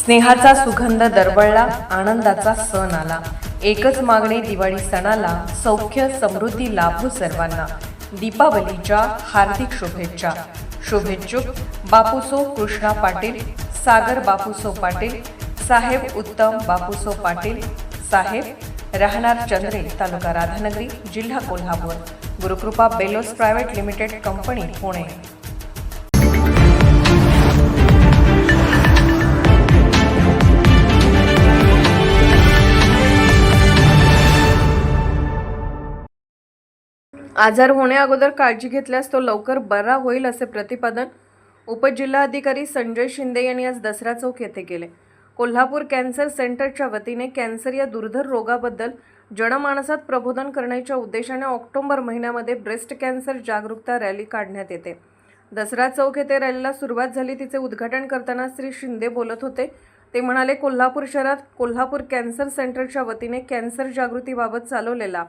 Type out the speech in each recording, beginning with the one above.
स्नेहाचा सुगंध दरवळला आनंदाचा सण आला. एकच मागणी दिवाळी सणाला सौख्य समृद्धी लाभो सर्वांना. दीपावलीच्या हार्दिक शुभेच्छा. शुभेच्छुक बापूसो कृष्णा पाटील सागर बापूसो पाटील साहेब उत्तम बापूसो पाटील साहेब राहणार चंद्रे तालुका राधानगरी जिल्हा Kolhapur. Gurukrupa bellows private limited company Pune. आजार होण्याअगोदर काळजी घेतल्यास तो लवकर बरा होईल असे प्रतिपादन उपजिल्हाधिकारी संजय शिंदे यांनी आज दसरा चौक येथे केले. कोल्हापूर कॅन्सर सेंटरच्या वतीने कॅन्सर या दुर्धर रोगाबद्दल जनमानसात प्रबोधन करण्याच्या उद्देशाने ऑक्टोबर महिन्यामध्ये ब्रेस्ट कॅन्सर जागरूकता रॅली काढण्यात येते. दसरा चौक येथे रॅलीला सुरुवात झाली. तिचे उद्घाटन करताना श्री शिंदे बोलत होते. ते म्हणाले कोल्हापूर शहरात कोल्हापूर कॅन्सर सेंटरच्या वतीने कॅन्सर जागृतीबाबत चालवलेला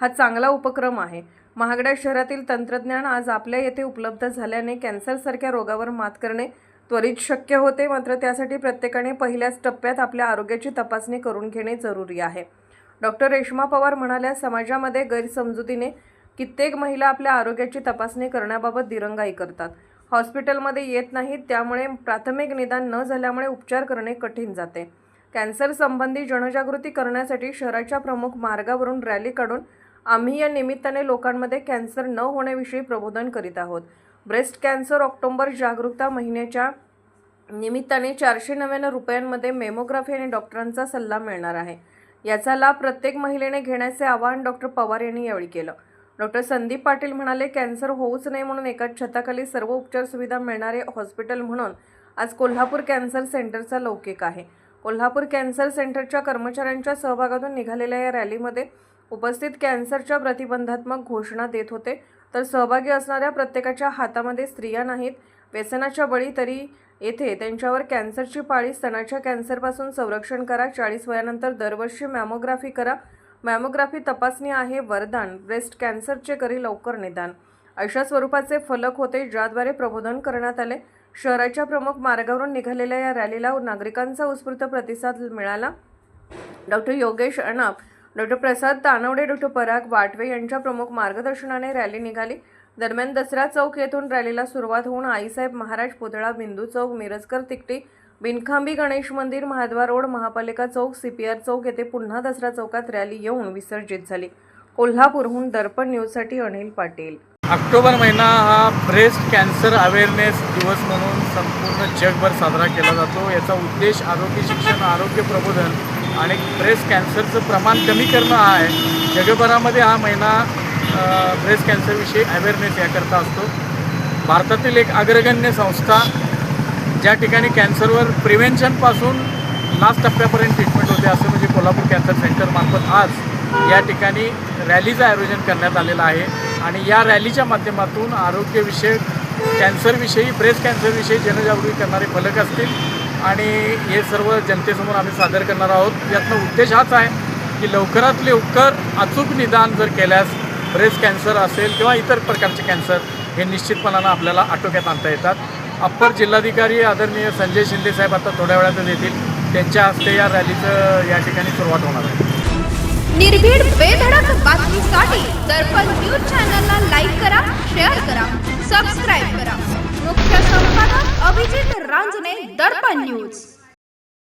हा चांगला उपक्रम आहे. महागड्या शहरातील तंत्रज्ञान आज आपल्या येथे उपलब्ध झाल्याने कॅन्सरसारख्या रोगावर मात करणे त्वरित शक्य होते. मात्र त्यासाठी प्रत्येकाने पहिल्याच टप्प्यात आपल्या आरोग्याची तपासणी करून घेणे जरुरी आहे. डॉक्टर रेश्मा पवार म्हणाल्या समाजामध्ये गैरसमजुतीने कित्येक महिला आपल्या आरोग्याची तपासणी करण्याबाबत दिरंगाई करतात. हॉस्पिटलमध्ये येत नाहीत त्यामुळे प्राथमिक निदान न झाल्यामुळे उपचार करणे कठीण जाते. कॅन्सर संबंधी जनजागृती करण्यासाठी शहराच्या प्रमुख मार्गावरून रॅली काढून आम्ही या निमित्ताने लोकांमध्ये कॅन्सर न होण्याविषयी प्रबोधन करीत आहोत. ब्रेस्ट कॅन्सर ऑक्टोबर जागरूकता महिन्याच्या निमित्ताने चारशे नव्याण्णव रुपयांमध्ये मेमोग्राफी आणि डॉक्टरांचा सल्ला मिळणार आहे. याचा लाभ प्रत्येक महिलेने घेण्याचे आवाहन डॉक्टर पवार यांनी यावेळी केलं. डॉक्टर संदीप पाटील म्हणाले कॅन्सर होऊच नये म्हणून एकाच छताखाली सर्व उपचार सुविधा मिळणारे हॉस्पिटल म्हणून आज कोल्हापूर कॅन्सर सेंटरचा लौकिक आहे. कोल्हापूर कॅन्सर सेंटरच्या कर्मचाऱ्यांच्या सहभागातून निघालेल्या या रॅलीमध्ये उपस्थित कॅन्सरच्या प्रतिबंधात्मक घोषणा देत होते. तर सहभागी असणाऱ्या प्रत्येकाच्या हातामध्ये स्त्रिया नाहीत. व्यसनाच्या बळी तरी येथे त्यांच्यावर कॅन्सरची पाळी स्तनाच्या कॅन्सरपासून संरक्षण करा. चाळीस वयानंतर दरवर्षी मॅमोग्राफी करा. मॅमोग्राफी तपासणी आहे. वरदान ब्रेस्ट कॅन्सरचे करी लवकर निदान. अशा स्वरूपाचे फलक होते ज्याद्वारे प्रबोधन करण्यात आले. शहराच्या प्रमुख मार्गावरून निघालेल्या या रॅलीला नागरिकांचा उत्स्फूर्त प्रतिसाद मिळाला. Doctor Yogesh Anap doctor Prasad Tanawade doctor Parag Watve यांच्या प्रमुख मार्गदर्शनाने रॅली निघाली. दरम्यान दसरा चौक येथून रॅलीला सुरुवात होऊन आईसाहेब महाराज पुतळा बिंदू चौक मिरजकर तिकटी बिनखांबी गणेश मंदिर महाद्वार रोड महापालिका चौक सीपीआर चौक येथे पुन्हा दसरा चौकात रॅली येऊन विसर्जित झाली. कोल्हापूरहून दर्पण न्यूजसाठी अनिल पाटील. ऑक्टोबर महिना हा ब्रेस्ट कॅन्सर अवेअरनेस दिवस म्हणून संपूर्ण जगभर साजरा केला जातो. याचा उद्देश आरोग्य शिक्षण आरोग्य प्रबोधन आणि ब्रेस्ट कॅन्सरचं प्रमाण कमी करणं हा आहे. जगभरामध्ये हा महिना ब्रेस्ट कॅन्सरविषयी अवेअरनेस याकरता असतो. भारतातील एक अग्रगण्य संस्था ज्या ठिकाणी कॅन्सरवर प्रिव्हेन्शनपासून लास्ट टप्प्यापर्यंत ट्रीटमेंट होते असं म्हणजे कोल्हापूर कॅन्सर सेंटरमार्फत आज या ठिकाणी रॅलीचं आयोजन करण्यात आलेलं आहे. आणि या रॅलीच्या माध्यमातून आरोग्यविषयक कॅन्सरविषयी ब्रेस्ट कॅन्सरविषयी जनजागृती करणारे फलक असतील आणि हे सर्व जनतेसमोर आम्ही सादर करणार आहोत. यातनं उद्देश हाच आहे की लवकरात लवकर अचूक निदान जर केल्यास ब्रेस्ट कॅन्सर असेल किंवा इतर प्रकारचे कॅन्सर हे निश्चितपणानं आपल्याला आटोक्यात आणता येतात. अप्पर जिल्हाधिकारी आदरणीय संजय शिंदे साहेब आता थोड्या वेळातच येतील. त्यांच्या हस्ते या रॅलीचं या ठिकाणी सुरुवात होणार आहे. निर्भीड बेधडक बातमीसाठी दर्पण न्यूज चॅनलला लाईक करा शेअर दर्पण न्यूज.